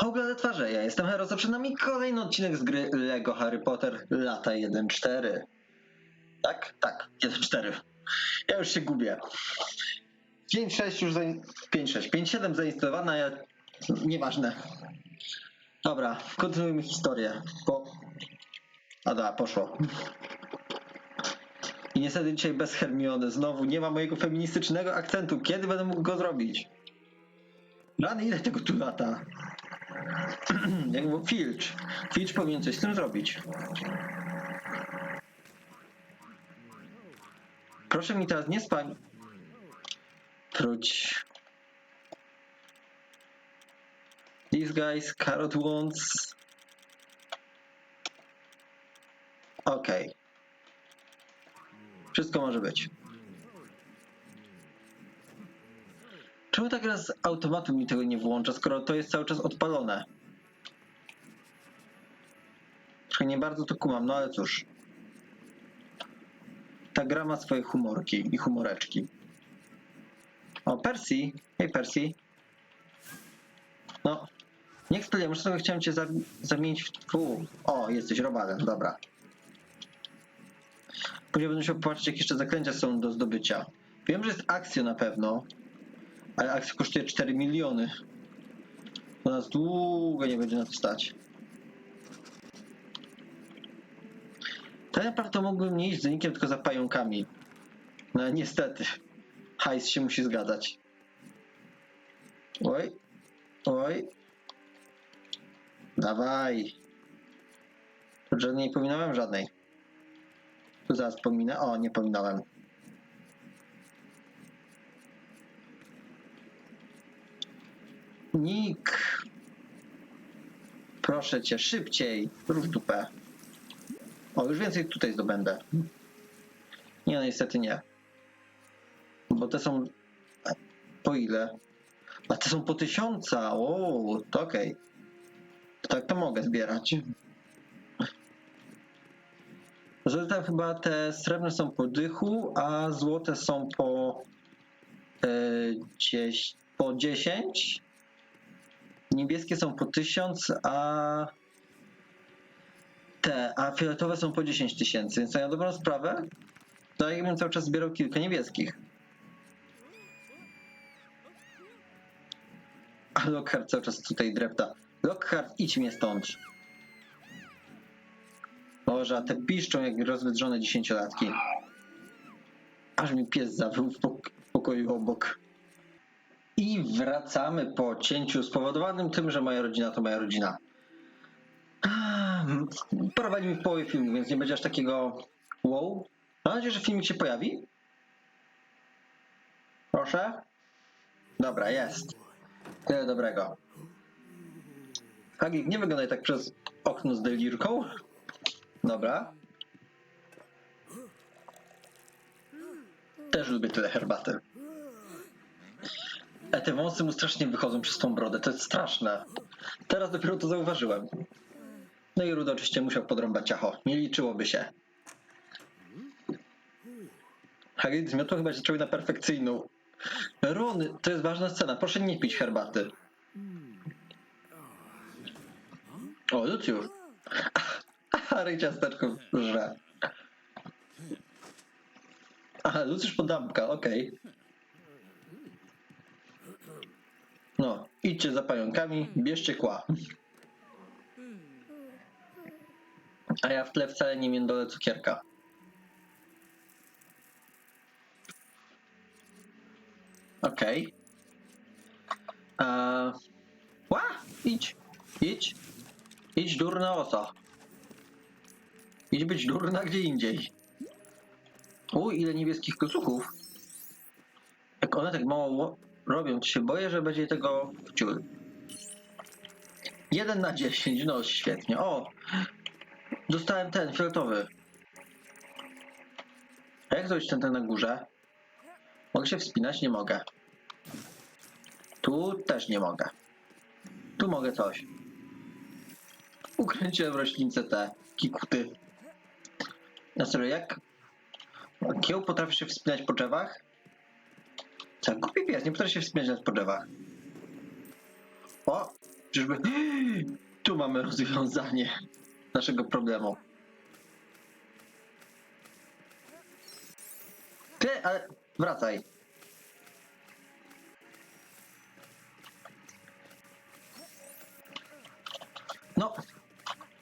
Ogląda twarze, ja jestem Hero, przed nami kolejny odcinek z gry LEGO Harry Potter lata 1.4. Tak? Tak, 1.4. Ja już się gubię. 5.6 już zain... 5.6, 5.7 zainstalowana, ja... Nieważne. Dobra, kontynuujmy historię, bo... A da, poszło. I niestety dzisiaj bez Hermiony. Znowu nie ma mojego feministycznego akcentu. Kiedy będę mógł go zrobić? Rany, ile tego tu lata? Jakby Filch. Filch powinien coś z tym zrobić. Proszę mi teraz nie spać. Wróć. These guys, carrot wants. Okej. Wszystko może być. Czemu tak raz z automatu mi tego nie włącza, skoro to jest cały czas odpalone? Trochę nie bardzo to kumam, no ale cóż. Ta gra ma swoje humorki i humoreczki. O, Percy. Hej, Percy. No. Nie eksploduję, muszę trochę chciałem cię zam- zamienić w... Fu. O, jesteś robalem, dobra. Później będę musiał popatrzeć, jakie jeszcze zaklęcia są do zdobycia. Wiem, że jest akcja na pewno, ale akcja kosztuje 4 miliony. To nas długo nie będzie na to stać. Tak naprawdę mógłbym nie iść z nikiem, tylko za pająkami. No niestety. Hajs się musi zgadzać. Oj. Oj. Dawaj. Żadnej nie pominąłem? Żadnej. Tu zaraz pominę. O, nie pominąłem. Nick. Proszę cię, szybciej. Rób dupę. O, już więcej tutaj zdobędę. Nie, no niestety nie. Bo te są... Po ile? A te są po tysiąca. O, to okej. To Tak to mogę zbierać. Tam chyba te srebrne są po dychu, a złote są po... E, gdzieś po 10. Niebieskie są po 1000, a te, a fioletowe są po 10 tysięcy, więc na dobrą sprawę, to ja bym cały czas zbierał kilka niebieskich. A Lockhart cały czas tutaj drepta. Lockhart, idź mnie stąd. Boże, a te piszczą jak rozwydrzone dziesięciolatki. Aż mi pies zawył w pok- w pokoju obok. I wracamy po cięciu spowodowanym tym, że moja rodzina to moja rodzina. Prowadzi mi w połowie filmu, więc nie będzie aż takiego wow. Mam nadzieję, że filmik się pojawi. Proszę. Dobra, jest. Tyle dobrego. Hagik, nie wyglądaj tak przez okno z delirką. Dobra. Też lubię tyle herbaty. E, te wąsy mu strasznie wychodzą przez tą brodę, to jest straszne. Teraz dopiero to zauważyłem. No i Rudo oczywiście musiał podrąbać ciacho. Nie liczyłoby się. Hagrid zmiotło chyba się na perfekcyjną. Ron, to jest ważna scena. Proszę nie pić herbaty. O, Luciusz. Harry ciasteczko żre. Aha, Luciusz podampka, okej. No, idźcie za pająkami, bierzcie kła. A ja w tle wcale nie międolę cukierka. Okej. Okay. Ła! Idź! Idź! Idź durna osa. Idź być durna gdzie indziej. U, ile niebieskich klocuków. Jak one tak mało ło- robią, to się boję, że będzie tego wciul. Jeden na 10, no świetnie. O! Dostałem ten, fioletowy. A jak zrobić ten, ten na górze? Mogę się wspinać? Nie mogę. Tu też nie mogę. Tu mogę coś. Ukręciłem roślince te kikuty. Na serio, jak kieł potrafi się wspinać po drzewach? Co, głupi pies, nie potrafi się wspinać nawet po drzewach. O! Czyżby... Tu mamy rozwiązanie naszego problemu. Ty, ale wracaj. No,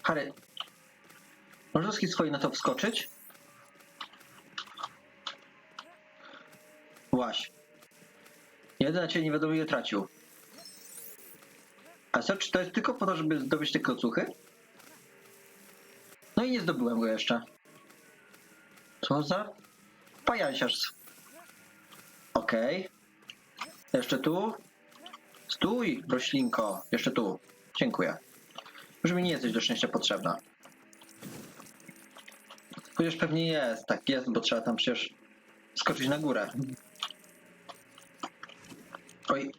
Harry, możesz swoi na to wskoczyć? Łaś. Jeden ciebie nie wiadomo ile tracił. A co, czy to jest tylko po to, żeby zdobyć te klocuchy? No i nie zdobyłem go jeszcze. Co za pajanciarz. Okej. Jeszcze tu. Stój, roślinko. Jeszcze tu. Dziękuję. Już mi nie jesteś do szczęścia potrzebna. Chociaż pewnie jest, tak jest, bo trzeba tam przecież skoczyć na górę. Oj,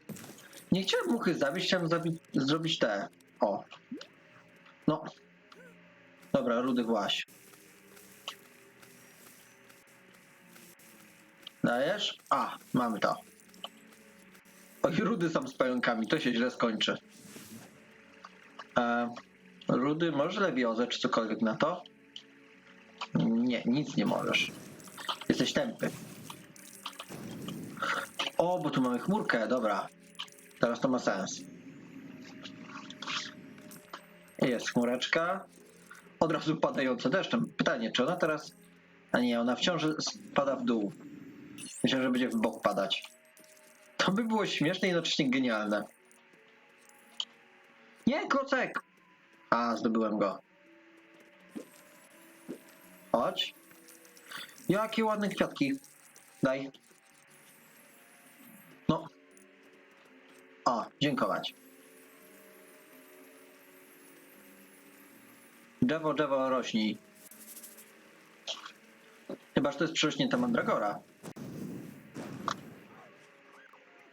nie chciałem muchy zabić, chciałem zrobić te. O. No. Dobra, rudy właś. Dajesz? A, mamy to. Oj, rudy są z pająkami, to się źle skończy. E, rudy, może lewiozę czy cokolwiek na to? Nie, nic nie możesz. Jesteś tępy. O, bo tu mamy chmurkę, dobra. Teraz to ma sens. Jest chmureczka. Od razu padająca deszczem. Pytanie, czy ona teraz... A nie, ona wciąż spada w dół. Myślę, że będzie w bok padać. To by było śmieszne i jednocześnie genialne. Nie, kocek! A, zdobyłem go. Chodź. Jakie ładne kwiatki. Daj. O, dziękować. Drzewo, drzewo rośnij. Chyba, że to jest przyrośnięta mandragora.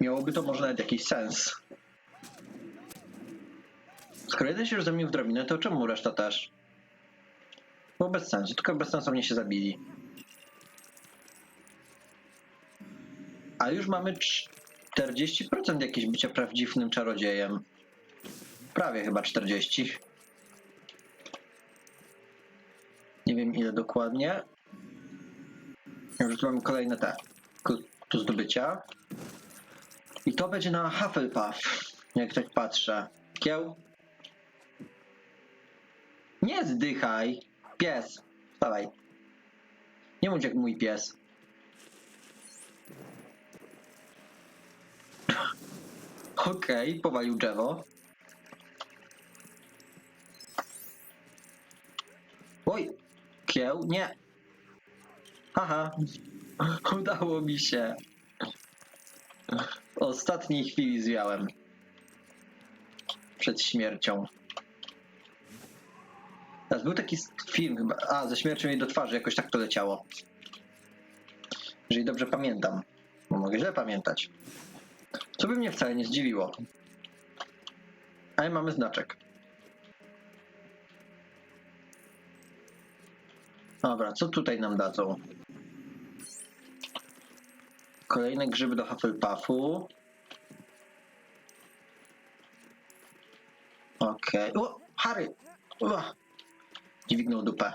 Miałoby to może nawet jakiś sens. Skoro jeden się już zamienił w drabinę, to czemu reszta też? Było bez sensu, tylko bezsensownie się zabili. A już mamy 40% jakieś bycia prawdziwym czarodziejem. Prawie chyba 40. Nie wiem ile dokładnie. Już tu mamy kolejne te tu zdobycia. I to będzie na Hufflepuff, jak tak patrzę. Kieł? Nie zdychaj. Pies. Wstawaj. Nie bądź jak mój pies. Okej, powalił drzewo. Oj, kieł, nie. Haha, udało mi się. W ostatniej chwili zwiałem. Przed śmiercią. Teraz był taki film chyba. A, ze śmiercią jej do twarzy, jakoś tak to leciało. Jeżeli dobrze pamiętam. Bo mogę źle pamiętać. Co by mnie wcale nie zdziwiło. Ale mamy znaczek. Dobra, co tutaj nam dadzą? Kolejne grzyby do Hufflepuffu. Okej. O, Harry! Ua. Dźwignął dupę.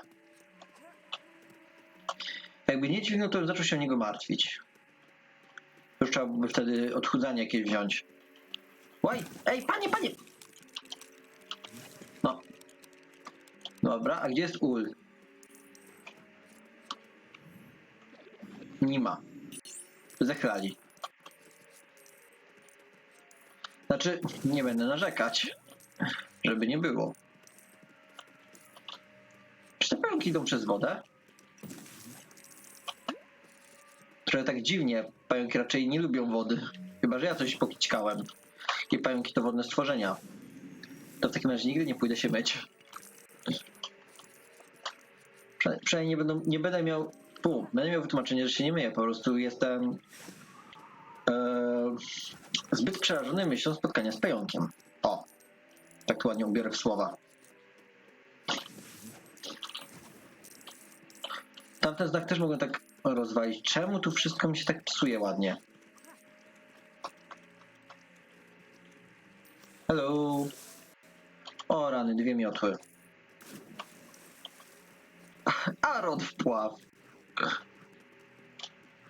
Jakby nie dźwignął, to bym zaczął się o niego martwić. Już trzeba by wtedy odchudzanie jakieś wziąć. Oj, ej, panie, panie! No. Dobra, a gdzie jest ul? Nie ma. Zachlali. Znaczy, nie będę narzekać, żeby nie było. Czy te pająki idą przez wodę? Trochę tak dziwnie. Pająki raczej nie lubią wody. Chyba, że ja coś pokićkałem. I pająki to wodne stworzenia. To w takim razie nigdy nie pójdę się myć. Prze- Przynajmniej nie, będą, nie będę miał. Pół, będę miał wytłumaczenie, że się nie myję. Po prostu jestem e, zbyt przerażony myślą spotkania z pająkiem. O, tak ładnie ubiorę w słowa. Tamten znak też mogę tak rozwalić. Czemu tu wszystko mi się tak psuje ładnie? Hello. rany, dwie miotły. Aaron wpław.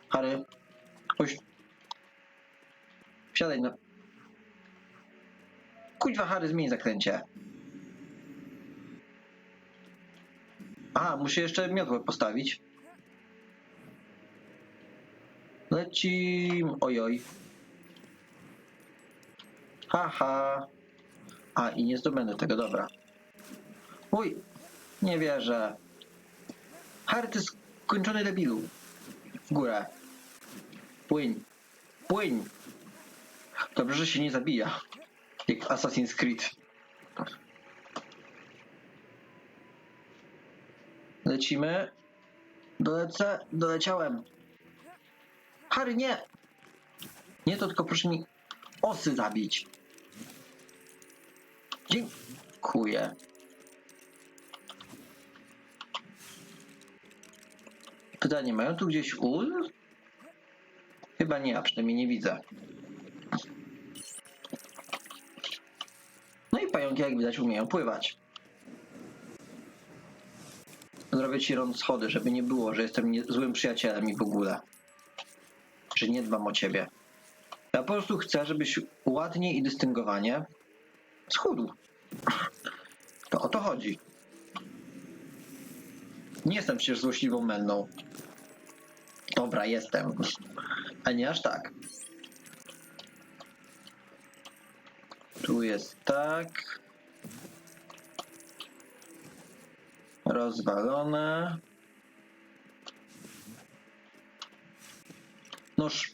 Harry, chodź. Wsiadaj na... Kuźwa, Harry, zmień zakręcie. A, muszę jeszcze miotłę postawić. Lecim. Ojoj. Haha. A, i nie zdobędę tego, dobra. Uj, nie wierzę. Harry, ty skończony debilu. W górę. Płyń. Płyń. Dobrze, że się nie zabija. Jak w Assassin's Creed. Lecimy. Dolecę. Doleciałem. Harry, nie! Nie to tylko proszę mi osy zabić. Dziękuję. Pytanie, mają tu gdzieś ul? Chyba nie, a przynajmniej nie widzę. No i pająki, jak widać, umieją pływać. Zrobię ci rąd schody, żeby nie było, że jestem nie, złym przyjacielem i w ogóle. Że nie dbam o ciebie. Ja po prostu chcę, żebyś ładnie i dystyngowanie schudł. To o to chodzi. Nie jestem przecież złośliwą menną. Dobra, jestem. A nie aż tak. Tu jest tak. Rozwalone. Noż.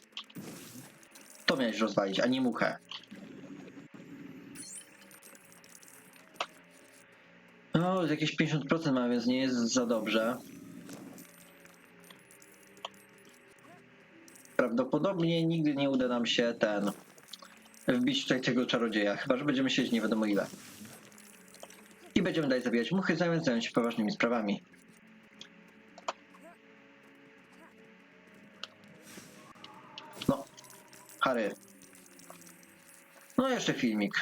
To miałeś rozwalić, a nie muchę. No, jakieś 50% ma, więc nie jest za dobrze. Prawdopodobnie nigdy nie uda nam się ten wbić tutaj tego czarodzieja, chyba że będziemy siedzieć nie wiadomo ile. I będziemy dalej zabijać muchy, zamiast zająć się poważnymi sprawami. No jeszcze filmik.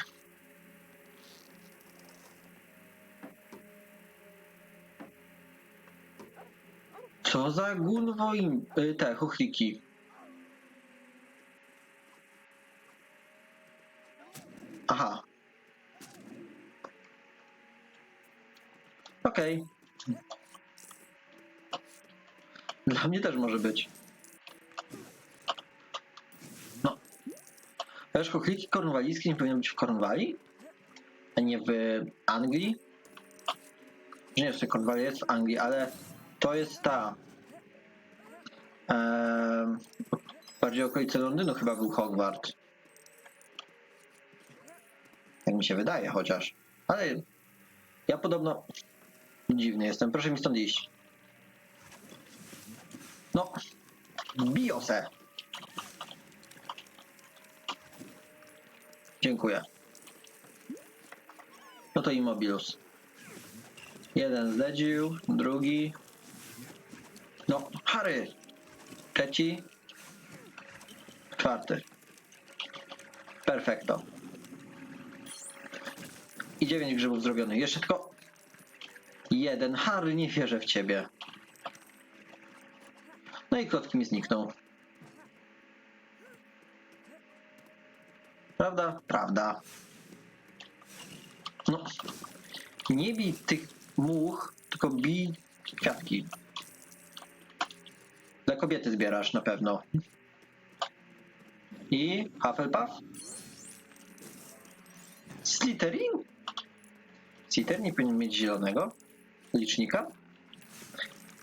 Co za gunwo im... y, te chochliki. Aha. Okej. Dla mnie też może być. Wiesz, chochliki kornwalijskie nie powinny być w Kornwalii? A nie w Anglii? Nie, jeszcze Kornwalia jest w Anglii, ale to jest ta... Em, bardziej okolice Londynu chyba był Hogwart. Tak mi się wydaje chociaż. Ale ja podobno dziwny jestem. Proszę mi stąd iść. No. Biose. Dziękuję. No to Immobilus. Jeden zledził, drugi. No, Harry. Trzeci. Czwarty. Perfekto. I dziewięć grzybów zrobionych. Jeszcze tylko jeden. Harry, nie wierzę w ciebie. No i kotki mi znikną. Prawda? Prawda. No. Nie bij tych much, tylko bij kwiatki. Dla kobiety zbierasz na pewno. I Hufflepuff? Slytherin? Slytherin nie powinien mieć zielonego licznika?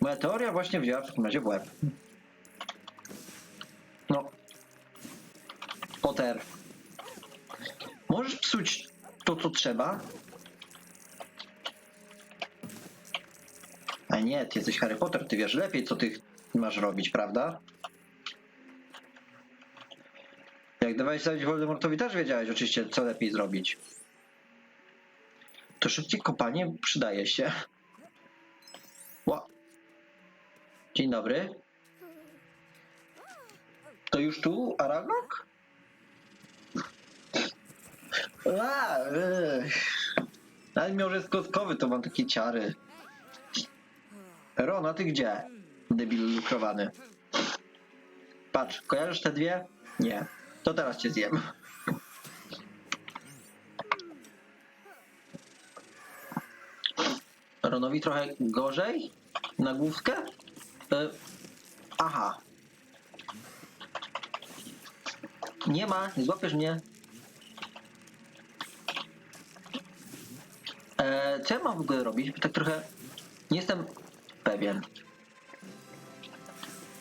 Moja teoria właśnie wzięła w takim razie w łeb. No. Potter. Możesz psuć to, co trzeba? A nie, ty jesteś Harry Potter, ty wiesz lepiej, co ty masz robić, prawda? Jak dawałeś zabić Voldemortowi, też wiedziałeś oczywiście, co lepiej zrobić. To szybciej kopanie przydaje się. Ła. Dzień dobry. To już tu, Aragog? A, ech. Ale że jest kostkowy, to mam takie ciary. Ron, a ty gdzie? Debilu lukrowany. Patrz, kojarzysz te dwie? Nie. To teraz cię zjem. Ronowi trochę gorzej? Na główkę? E, aha. Nie ma, nie złapiesz mnie. E, co ja mam w ogóle robić? Tak trochę nie jestem pewien.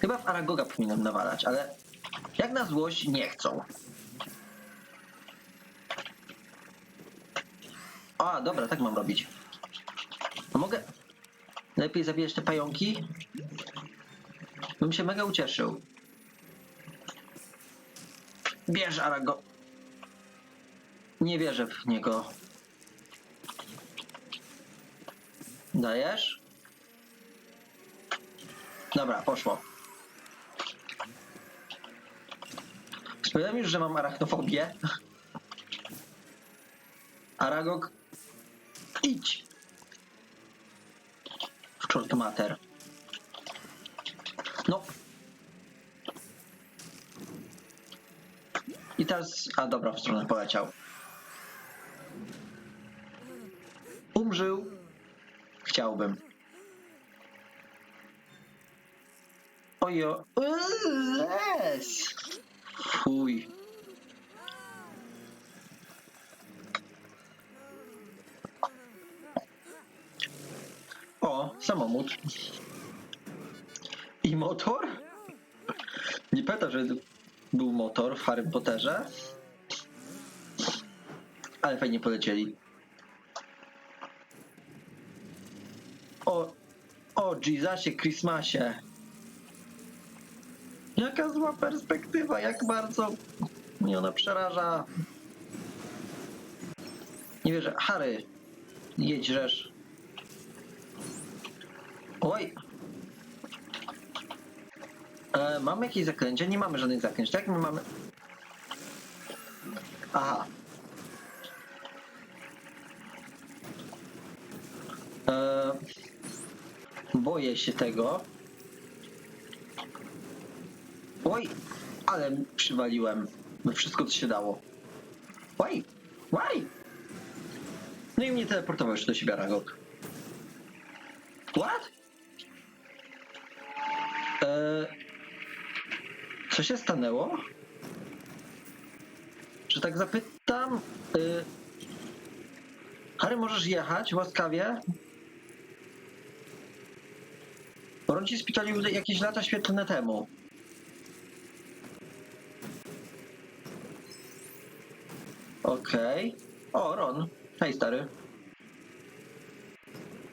Chyba w Aragoga powinienem nawalać, ale jak na złość nie chcą. A, dobra, tak mam robić. A mogę lepiej zabijać te pająki? Bym się mega ucieszył. Bierz Arago. Nie wierzę w niego. Dajesz? Dobra, poszło. Wspomniałem już, że mam arachnofobię. Aragog, idź. W czort mater. No. I teraz... A dobra, w stronę poleciał. Umrzył. Chciałbym. Ojo. Yes. Fuj. O, samomód. I motor? Nie pamiętam, że był motor w Harry Potterze. Ale fajnie polecieli. O, o Jezusie Christmasie. Jaka zła perspektywa, jak bardzo mnie ona przeraża. Nie wierzę. Harry, jedź rzesz. Oj. E, mamy jakieś zaklęcia? Nie mamy żadnych zaklęć, tak? My mamy... Aha. E, boję się tego. Oj, ale przywaliłem we wszystko, co się dało. Oj, oj. No i mnie teleportował jeszcze do siebie Aragog. What? Eee, co się stanęło? Czy tak zapytam? Eee, Harry, możesz jechać łaskawie? Ron ci spitalił jakieś lata świetlne temu. Okej. O, Ron. Hej, stary.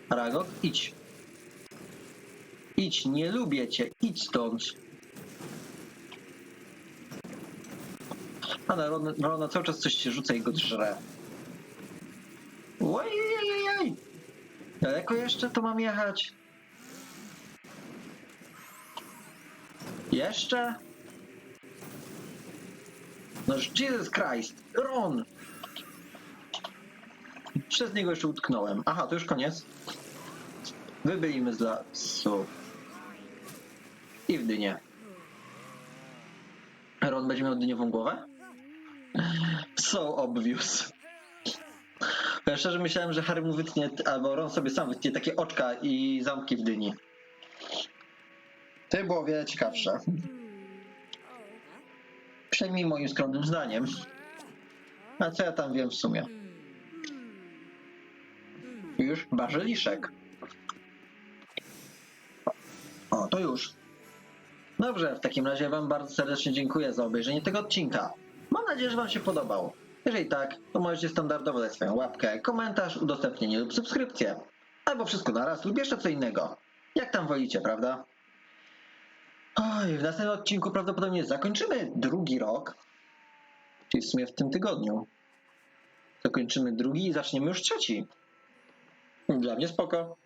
Aragog, idź. Idź, nie lubię cię. Idź stąd. A na Ron, Rona cały czas coś się rzuca i go drze. Ojej, Daleko jeszcze to mam jechać? Jeszcze? No Jesus Christ! Ron! Przez niego jeszcze utknąłem. Aha, to już koniec. Wybylimy z lasu. I w dynię. Ron będzie miał dyniową głowę? So obvious. Ja szczerze myślałem, że Harry mu wytnie, albo Ron sobie sam wytnie takie oczka i zamki w dyni. To było o wiele ciekawsze. Przynajmniej moim skromnym zdaniem. A co ja tam wiem w sumie? Już bazyliszek. O, to już. Dobrze, w takim razie Wam bardzo serdecznie dziękuję za obejrzenie tego odcinka. Mam nadzieję, że Wam się podobał. Jeżeli tak, to możecie standardowo dać swoją łapkę, komentarz, udostępnienie lub subskrypcję. Albo wszystko naraz lub jeszcze co innego. Jak tam wolicie, prawda? Oj, w następnym odcinku prawdopodobnie zakończymy drugi rok. Czyli w sumie w tym tygodniu. Zakończymy drugi i zaczniemy już trzeci. Dla mnie spoko.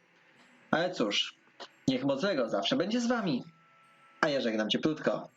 Ale cóż, niech moc Lego zawsze będzie z wami. A ja żegnam cieplutko.